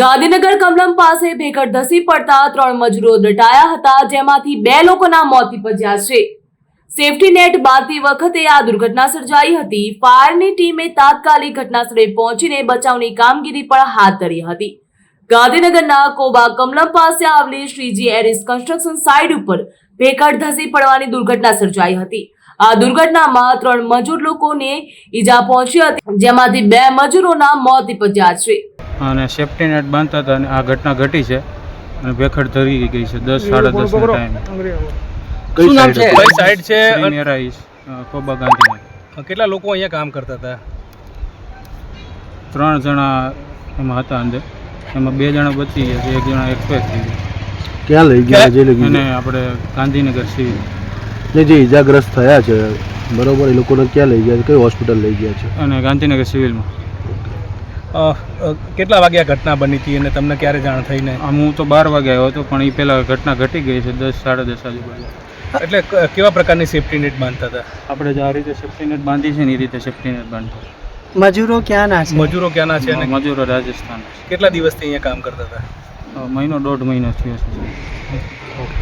ગાંધીનગર કમલમ પાસે ભેગડ ધસી પડતા ત્રણ મજૂરો દટાયા હતા, જેમાંથી બે લોકોના મોત નિપજ્યા છે. સેફટી નેટ બાંધતી વખતે આ દુર્ઘટના સર્જાઈ હતી. ફાયરની ટીમે તાત્કાલિક ઘટનાસ્થળે પહોંચીને બચાવની કામગીરી પણ હાથ ધરી હતી. ગાંધીનગરના કોબા કમલમ પાસે આવેલી શ્રીજી એરિસ કન્સ્ટ્રક્શન સાઇટ ઉપર ભેગડ ધસી પડવાની દુર્ઘટના સર્જાઈ હતી. આ દુર્ઘટનામાં ત્રણ મજૂર લોકોને ઈજા પહોંચી હતી, જેમાંથી બે મજૂરોના મોત નિપજ્યા છે. અને સેફ્ટી નેટ બાંધતા હતા અને આ ઘટના ઘટી છે અને ભેખડ ધરી ગઈ છે દસ સાડા દસ ના ટાઈમ કઈ સાઈડ છે? શ્રી કોબા ગાંધી કેટલા લોકો અહીંયા કામ કરતા હતા? ત્રણ જણા એમાં હતા અંદર. એમાં બે જણા બચી ગયા છે એક જણા એક્સપાયર થઈ ગયા ક્યાં લઈ ગયા? જે લઈ અને આપણે ગાંધીનગર સિવિલ ને જે ઈજાગ્રસ્ત થયા છે બરોબર એ લોકોને ક્યાં લઈ ગયા છે? કઈ હોસ્પિટલ લઈ ગયા છે? અને ગાંધીનગર સિવિલમાં. કેટલા વાગ્યા ઘટના બની હતી અને તમને ક્યારે જાણ થઈને આમ હું તો બાર વાગે આવ્યો હતો પણ એ પહેલાં ઘટના ઘટી ગઈ છે દસ સાડા દસ આજુબાજુ એટલે કેવા પ્રકારની સેફ્ટી નેટ બાંધતા હતા? આપણે જે આ રીતે સેફ્ટી નેટ બાંધી છે ને એ રીતે સેફ્ટી નેટ બાંધતા મજૂરો ક્યાં ના છે? મજૂરો ક્યાંના છે અને મજૂરો રાજસ્થાન કેટલા દિવસથી અહીંયા કામ કરતા હતા? મહિનો દોઢ મહિનો થયો છે.